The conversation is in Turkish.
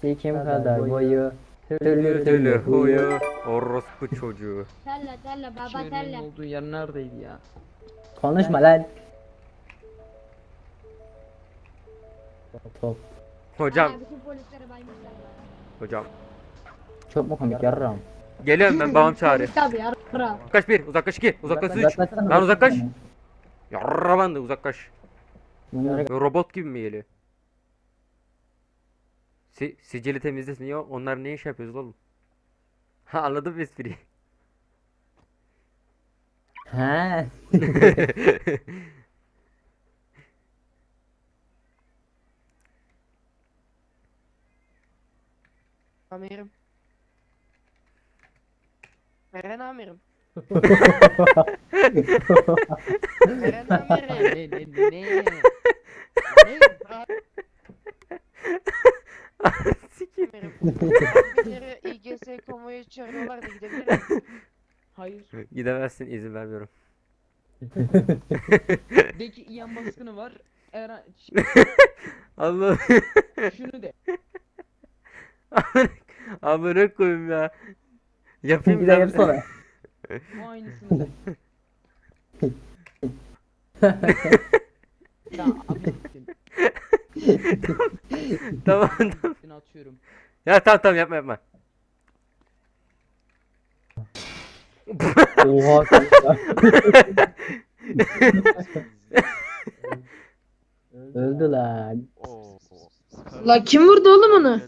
Sikim kadar boyu. Tülü tülü huyu. Orospu çocuğu. Telle telle baba Şehrin telle. olduğu yer neredeydi ya? Konuşma lan. Top. Hocam. Ha, bütün polisleri baymışlar. Hocam. Çok mu komik yarram? Geliyorum ben babam çağırıyor. Tabii yarra. Uzaklaş bir, uzaklaş iki, uzaklaş üç. Lan uzaklaş. Yarra bandı uzaklaş. Bunları Robot gibi mi geliyor? Si sicili temizlesin ya onlar ne iş yapıyoruz oğlum? Ha anladım mı espriyi. He. Amirim. Eren amirim. Eren amirim. Ne ne ne? Ne? Sikeyim. Amirim. Bizleri İGS konvoyu çağırıyorlardı gidebilir miyim? Hayır. Gidemezsin izin vermiyorum. De ki İyan baskını var. Eren Allah. şunu de. Amına koyayım ya. Yapayım bir de ben. yapsana. Bu aynısını de. ya abi tamam tamam. Gittin atıyorum. Ya tamam tamam yapma yapma. Oha. Öldü lan. La kim vurdu oğlum onu?